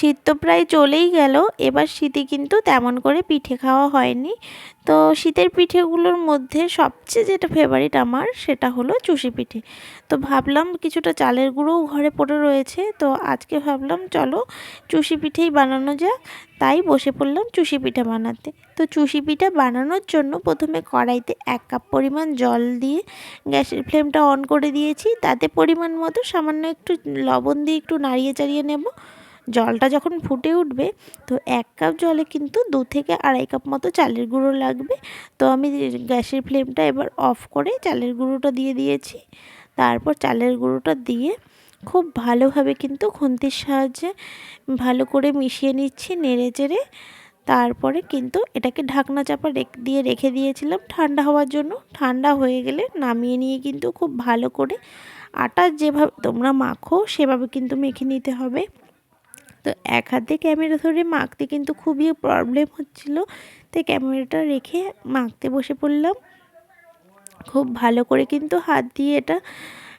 শীত তো প্রায় চলেই গেল। এবার শীতে কিন্তু তেমন করে পিঠে খাওয়া হয়নি। তো শীতের পিঠেগুলোর মধ্যে সবচেয়ে যেটা ফেভারিট আমার, সেটা হলো চুষি পিঠে। তো ভাবলাম কিছুটা চালের গুঁড়োও ঘরে পড়ে রয়েছে। তো আজকে ভাবলাম, চলো চুষি পিঠেই বানানো যাক। তাই বসে পড়লাম চুষি পিঠা বানাতে। তো চুষি পিঠা বানানোর জন্য প্রথমে কড়াইতে এক কাপ পরিমাণ জল দিয়ে গ্যাসের ফ্লেমটা অন করে দিয়েছি। তাতে পরিমাণ মতো সামান্য একটু লবণ দিয়ে একটু নাড়িয়ে চাড়িয়ে নেব। জলটা যখন ফুটে উঠবে, তো এক কাপ জলে কিন্তু দু থেকে আড়াই কাপ মতো চালের গুঁড়ো লাগবে। তো আমি গ্যাসের ফ্লেমটা এবার অফ করে চালের গুঁড়োটা দিয়ে দিয়েছি। তারপর চালের গুঁড়োটা দিয়ে খুব ভালোভাবে কিন্তু খুন্তির সাহায্যে ভালো করে মিশিয়ে নিচ্ছি নেড়ে চেড়ে। তারপরে কিন্তু এটাকে ঢাকনা চাপা দিয়ে রেখে দিয়েছিলাম ঠান্ডা হওয়ার জন্য। ঠান্ডা হয়ে গেলে নামিয়ে নিয়ে কিন্তু খুব ভালো করে আটা যেভাবে তোমরা মাখো, সেভাবে কিন্তু মেখে নিতে হবে। তো এক হাতে ক্যামেরা ধরে মাখতে কিন্তু খুবই প্রবলেম হচ্ছিল। তাই ক্যামেরাটা রেখে মাখতে বসে পড়লাম। খুব ভালো করে কিন্তু হাত দিয়ে এটা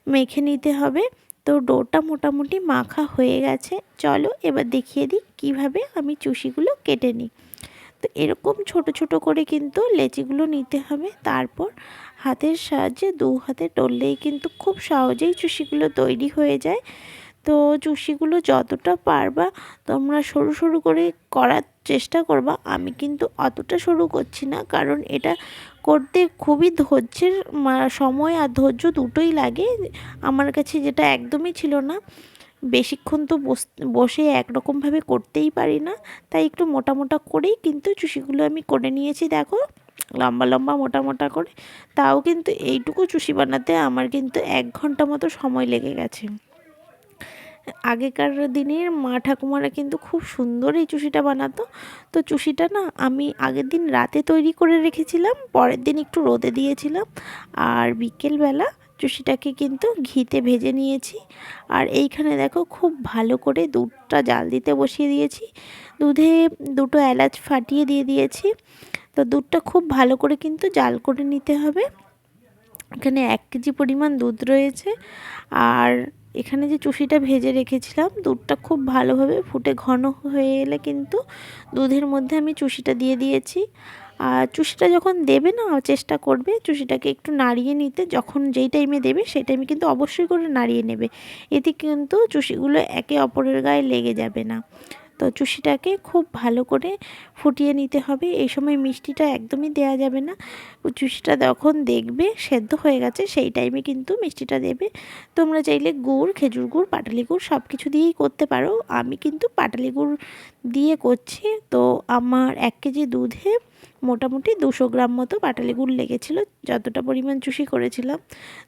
মেখে নিতে হবে। তো ডোটা মোটামুটি মাখা হয়ে গেছে। চলো এবার দেখিয়ে দিই কীভাবে আমি চুষিগুলো কেটে নিই। তো এরকম ছোট ছোট করে কিন্তু লেচিগুলো নিতে হবে। তারপর হাতের সাহায্যে দু হাতে টললেই কিন্তু খুব সহজেই চুষিগুলো তৈরি হয়ে যায়। তো চুষিগুলো যতটা পারবা তোমরা সরু সরু করে করার চেষ্টা করবা। আমি কিন্তু অতটা সরু করছি না, কারণ এটা করতে খুবই ধৈর্যের সময় আর ধৈর্য দুটোই লাগে। আমার কাছে যেটা একদমই ছিল না, বেশিক্ষণ তো বসে একরকমভাবে করতেই পারি না, তাই একটু মোটা মোটা করেই কিন্তু চুষিগুলো আমি করে নিয়েছি, দেখো। লম্বা লম্বা মোটা মোটা করে। তাও কিন্তু এইটুকু চুষি বানাতে আমার কিন্তু এক ঘণ্টা মতো সময় লেগে গেছে। আগেকার দিনের মা ঠাকুমারা কিন্তু খুব সুন্দর এই চুষিটা বানাতো। তো চুষিটা না আমি আগের দিন রাতে তৈরি করে রেখেছিলাম, পরের দিন একটু রোদে দিয়েছিলাম আর বিকেলবেলা চুষিটাকে কিন্তু ঘিতে ভেজে নিয়েছি। আর এইখানে দেখো খুব ভালো করে দুধটা জাল দিতে বসিয়ে দিয়েছি। দুধে দুটো এলাচ ফাটিয়ে দিয়ে দিয়েছি। তো দুধটা খুব ভালো করে কিন্তু জাল করে নিতে হবে। এখানে এক কেজি পরিমাণ দুধ রয়েছে। আর এখানে যে চুষিটা ভেজে রেখেছিলাম, দুধটা খুব ভালোভাবে ফুটে ঘন হয়ে এলে কিন্তু দুধের মধ্যে আমি চুষিটা দিয়ে দিয়েছি। আর চুষিটা যখন দেবে না, চেষ্টা করবে চুষিটাকে একটু নাড়িয়ে নিতে। যখন যেই টাইমে দেবে, সেই টাইমে কিন্তু অবশ্যই করে নাড়িয়ে নেবে। এতে কিন্তু চুষিগুলো একে অপরের গায়ে লেগে যাবে না। তো চুষিটাকে খুব ভালো করে ফুটিয়ে নিতে হবে। এই সময় মিষ্টিটা একদমই দেয়া যাবে না। চুষিটা যখন দেখবে সেদ্ধ হয়ে গেছে, সেই টাইমে কিন্তু মিষ্টিটা দেবে। তোমরা চাইলে গুড়, খেজুর গুড়, পাটালি গুড় সব কিছু দিয়েই করতে পারো। আমি কিন্তু পাটালি গুড় দিয়ে করছি। তো আমার এক কেজি দুধে মোটামুটি দুশো গ্রাম মতো পাটালি গুড় লেগেছিল, যতটা পরিমাণ চুষি করেছিলাম।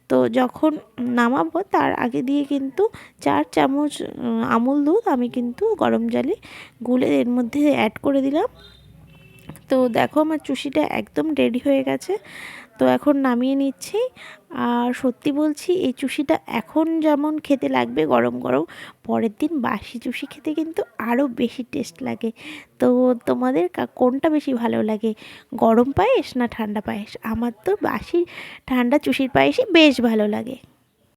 তো যখন নামাবো, তার আগে দিয়ে কিন্তু চার চামচ আমুল দুধ আমি কিন্তু গরম জলে গুলে এর মধ্যে অ্যাড করে দিলাম। তো দেখো আমার চুষিটা একদম রেডি হয়ে গেছে। তো এখন নামিয়ে নিচ্ছি। আর সত্যি বলছি, এই চুষিটা এখন যেমন খেতে লাগবে গরম গরম, পরের দিন বাসি চুষি খেতে কিন্তু আরও বেশি টেস্ট লাগে। তো তোমাদের কোনটা বেশি ভালো লাগে? গরম পায়েস না ঠান্ডা পায়েস? আমার তো বাসি ঠান্ডা চুষির পায়েসই বেশ ভালো লাগে।